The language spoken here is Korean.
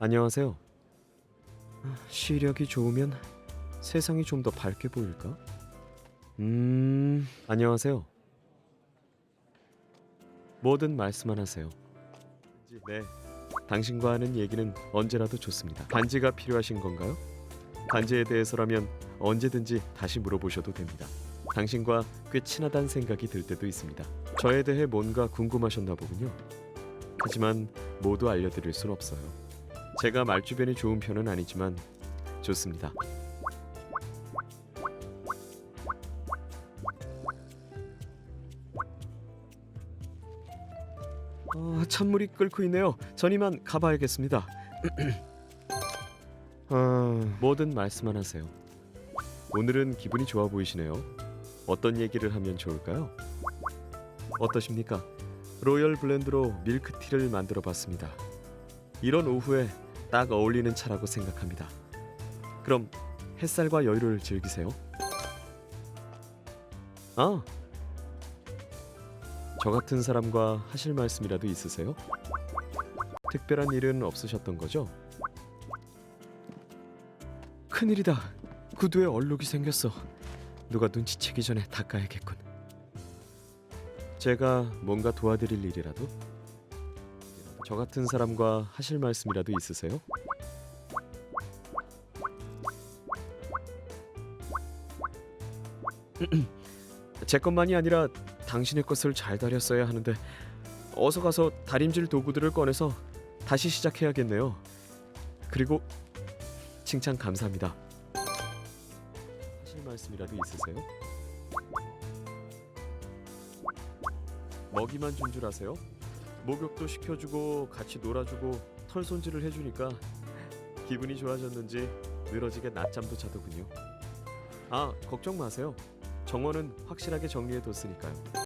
안녕하세요. 시력이 좋으면 세상이 좀 더 밝게 보일까? 음, 안녕하세요. 뭐든 말씀만 하세요. 네. 당신과 하는 얘기는 언제라도 좋습니다. 반지가 필요하신 건가요? 반지에 대해서라면 언제든지 다시 물어보셔도 됩니다. 당신과 꽤 친하다는 생각이 들 때도 있습니다. 저에 대해 뭔가 궁금하셨나 보군요. 하지만 모두 알려드릴 순 없어요. 제가 말주변이 좋은 편은 아니지만 좋습니다. 아, 찬물이 끓고 있네요. 전 이만 가봐야겠습니다. 아, 뭐든 말씀만 하세요. 오늘은 기분이 좋아 보이시네요. 어떤 얘기를 하면 좋을까요? 어떠십니까? 로열 블렌드로 밀크티를 만들어 봤습니다. 이런 오후에 딱 어울리는 차라고 생각합니다. 그럼 햇살과 여유를 즐기세요. 아, 저 같은 사람과 하실 말씀이라도 있으세요? 특별한 일은 없으셨던 거죠? 큰일이다. 구두에 얼룩이 생겼어. 누가 눈치채기 전에 닦아야겠군. 제가 뭔가 도와드릴 일이라도? 저 같은 사람과 하실 말씀이라도 있으세요? 제 것만이 아니라 당신의 것을 잘 다렸어야 하는데 어서 가서 다림질 도구들을 꺼내서 다시 시작해야겠네요. 그리고 칭찬 감사합니다. 하실 말씀이라도 있으세요? 먹이만 준 줄 아세요? 목욕도 시켜주고 같이 놀아주고 털 손질을 해주니까 기분이 좋아졌는지 늘어지게 낮잠도 자더군요. 아 걱정 마세요. 정원은 확실하게 정리해 뒀으니까요.